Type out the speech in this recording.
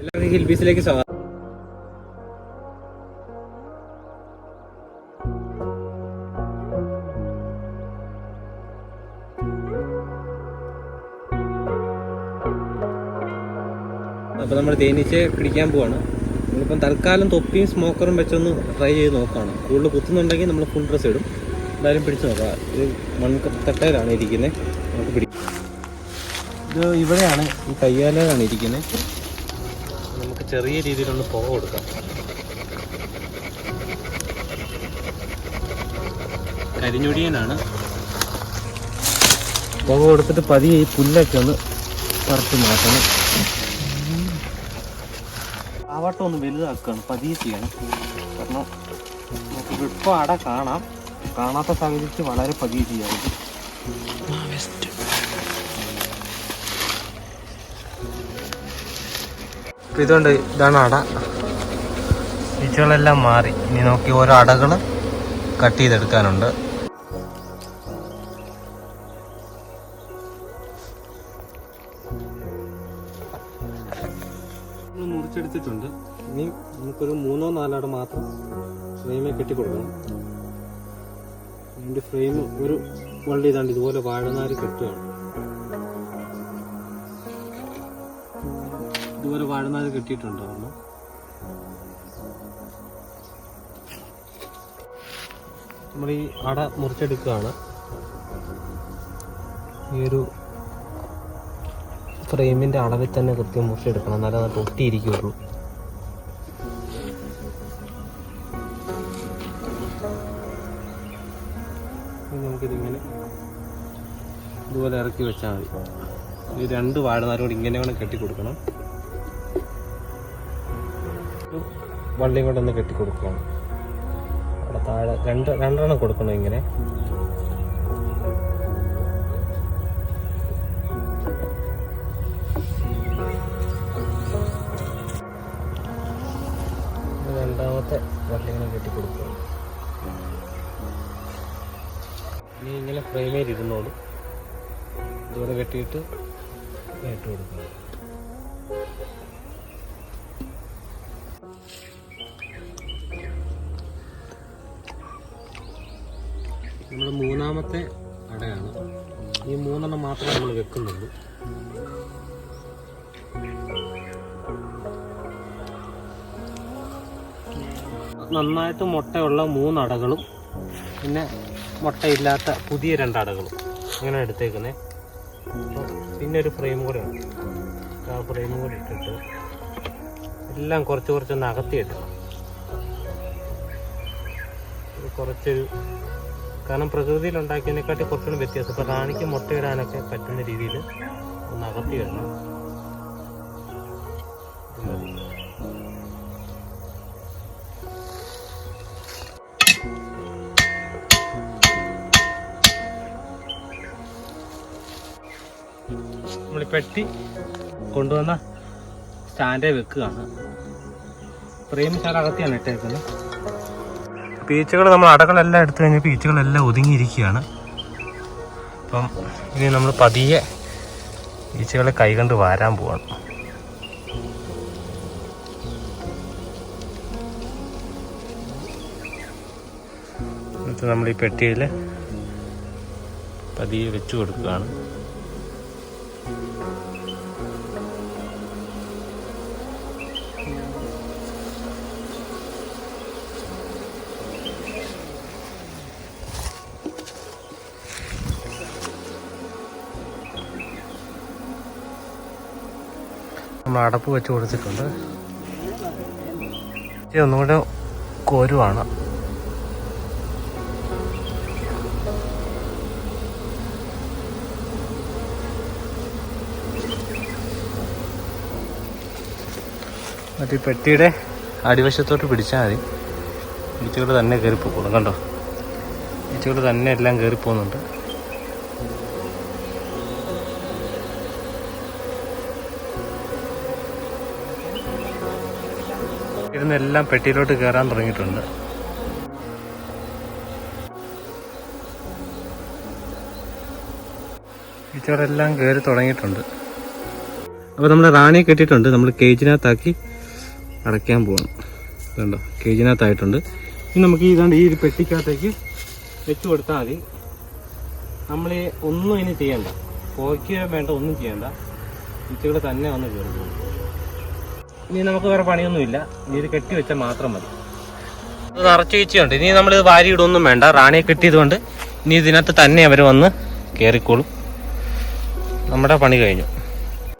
എല്ലാവർക്കും ഹിൽ സ്വാഗതം അപ്പോൾ നമ്മൾ തേനീച്ച പിടിക്കാൻ പോവാണ്. നമ്മളിപ്പം തൽക്കാലം തൊപ്പിയും സ്മോക്കറും വെച്ചൊന്ന് ട്രൈ ചെയ്ത് നോക്കുകയാണ് കൂടുതൽ കുത്തുന്നുണ്ടെങ്കിൽ നമ്മൾ ഫുൾ ഡ്രസ്സ് ഇടും. എന്തായാലും പിടിച്ച് നോക്കാം. ഇത് മൺതട്ടയിലാണ് ഇരിക്കുന്നത് നമുക്ക് പിടിക്കാം ഇത് ഇവിടെയാണ് ഈ കയ്യാലയിലാണ് ഇരിക്കുന്നത് നമുക്ക് ചെറിയ രീതിയിലൊന്ന് പുക കൊടുക്കാം. കരിഞ്ഞൊടിയനാണ്. പുക കൊടുത്തിട്ട് പതിയെ ഈ പുല്ലൊക്കെ ഒന്ന് പറിച്ച് മാറ്റണം. ആവട്ടം ഒന്ന് വലുതാക്കുകയാണ് പതിയെ ചെയ്യണം. കാരണം നമുക്ക് ഇപ്പോൾ അട കാണാം. കാണാത്ത സാഹചര്യത്തിൽ വളരെ പതിയെ ചെയ്യാറുണ്ട്. ഇപ്പം ഇതുകൊണ്ട് ഇതാണ് അട. ഈച്ചകളെല്ലാം മാറി. ഇനി നോക്കി ഓരോ അടകൾ കട്ട് ചെയ്തെടുക്കാനുണ്ട്. മുറിച്ചെടുത്തിട്ടുണ്ട്. ഇനി നമുക്കൊരു മൂന്നോ നാലോ അട മാത്രം ഫ്രെയിമേ കെട്ടി കൊടുക്കണം അതിന്റെ ഫ്രെയിം ഒരു വള്ളി ഇതാണ്ട് ഇതുപോലെ വാഴനാര് കെട്ടുകയാണ് ഇതുപോലെ വാഴനാട് കിട്ടിയിട്ടുണ്ടോ? ഒന്ന്. നമ്മൾ ഈ അട മുറിച്ചെടുക്കുകയാണ്. ഈ ഒരു ഫ്രെയിമിന്റെ അളവിൽ തന്നെ കൃത്യം മുറിച്ചെടുക്കണം. എന്നാലേ അത് ഒട്ടിയിരിക്കുകയുള്ളൂ നമുക്കിതിങ്ങനെ ഇതുപോലെ ഇറക്കി വെച്ചാൽ മതി. ഈ രണ്ട് വാഴനാരോട് ഇങ്ങനെ വേണം കെട്ടി കൊടുക്കണം വള്ളിയും കൊണ്ട് ഒന്ന് കെട്ടി കൊടുക്കുകയാണ്. അവിടെ താഴെ രണ്ട് രണ്ടെണ്ണം കൊടുക്കണം ഇങ്ങനെ. രണ്ടാമത്തെ വള്ളി ഇങ്ങനെ കെട്ടി കൊടുക്കുക ഇനി ഇങ്ങനെ ഫ്രെയിമേൽ ഇരുന്നോളൂ. ഇതുപോലെ കെട്ടിയിട്ട് ഇട്ട് കൊടുക്കുക നമ്മുടെ മൂന്നാമത്തെ അടയാണ്. ഈ മൂന്നെണ്ണം മാത്രമേ നമ്മൾ വെക്കുന്നുള്ളൂ. നന്നായിട്ട് മുട്ടയുള്ള മൂന്നടകളും പിന്നെ മുട്ടയില്ലാത്ത പുതിയ രണ്ടടകളും അങ്ങനെ എടുത്തേക്കുന്നേ. പിന്നെ ഒരു ഫ്രെയിം കൂടെ ഉണ്ട്. ആ ഫ്രെയിം കൂടെ ഇട്ടിട്ട് എല്ലാം കുറച്ച് കുറച്ചൊന്ന് ഇത് കുറച്ചൊരു കാരണം പ്രകൃതിയിൽ ഉണ്ടാക്കിയതിനെക്കാട്ടി കുറച്ചുകൂടി വ്യത്യാസം. ഇപ്പോൾ റാണിക്ക് മുട്ടയിടാനൊക്കെ പറ്റുന്ന രീതിയിൽ ഒന്ന് അകത്തി വരണം പെട്ടി കൊണ്ടുവന്ന സ്റ്റാൻഡേ വെക്കുകയാണ്. പ്രേമിച്ചാൽ അകത്തിയാണ് ഇട്ടേക്കുന്നത്. പീച്ചുകൾ നമ്മൾ അടകളെല്ലാം എടുത്തു കഴിഞ്ഞാൽ പീച്ചുകളെല്ലാം ഒതുങ്ങിയിരിക്കുകയാണ്. അപ്പം ഇനി നമ്മൾ പതിയെ പീച്ചുകളെ കൈകൊണ്ട് വാരാൻ പോവാണ്. എന്നിട്ട് നമ്മൾ ഈ പെട്ടിയിൽ പതിയെ വെച്ചു കൊടുക്കുകയാണ്. നമ്മൾ അടപ്പ് വെച്ച് കൊടുത്തിട്ടുണ്ട്. ഇത് ഒന്നുകൂടെ കോരുവാണ്. മറ്റേ പെട്ടിയുടെ അടിവശത്തോട്ട് പിടിച്ചാൽ മതി. ഈച്ചകൾ തന്നെ കയറി പോകുന്നു കണ്ടോ? ഈച്ചകൾ തന്നെ എല്ലാം കയറി പോകുന്നുണ്ട് ഇരുന്നെല്ലാം പെട്ടിയിലോട്ട് കയറാൻ തുടങ്ങിയിട്ടുണ്ട്. ഇച്ചവരെല്ലാം കയറി തുടങ്ങിയിട്ടുണ്ട്. അപ്പോൾ നമ്മൾ റാണിയെ കെട്ടിയിട്ടുണ്ട്. നമ്മൾ കേജിനകത്താക്കി അടയ്ക്കാൻ പോകണം കണ്ടോ കേജിനകത്തായിട്ടുണ്ട്. ഇനി നമുക്ക് ഇതാണ്ട് ഈ പെട്ടിക്കകത്തേക്ക് വെച്ച് കൊടുത്താൽ മതി. നമ്മൾ ഒന്നും ഇനി ചെയ്യണ്ട. പോയ്ക്കുക വേണ്ട ഒന്നും ചെയ്യണ്ട. ഇച്ചിരി തന്നെ വന്ന് കയറി പോകും. ഇനി നമുക്ക് വേറെ പണിയൊന്നുമില്ല. ഇനി ഇത് കെട്ടി വെച്ചാൽ മാത്രം മതി. നിറച്ച് വീഴ്ചയുണ്ട് ഇനി നമ്മൾ ഇത് വാരി ഇടൊന്നും വേണ്ട. റാണിയെ കെട്ടിയതുകൊണ്ട് ഇനി ഇതിനകത്ത് തന്നെ അവർ വന്ന് കയറിക്കോളും നമ്മുടെ പണി കഴിഞ്ഞു.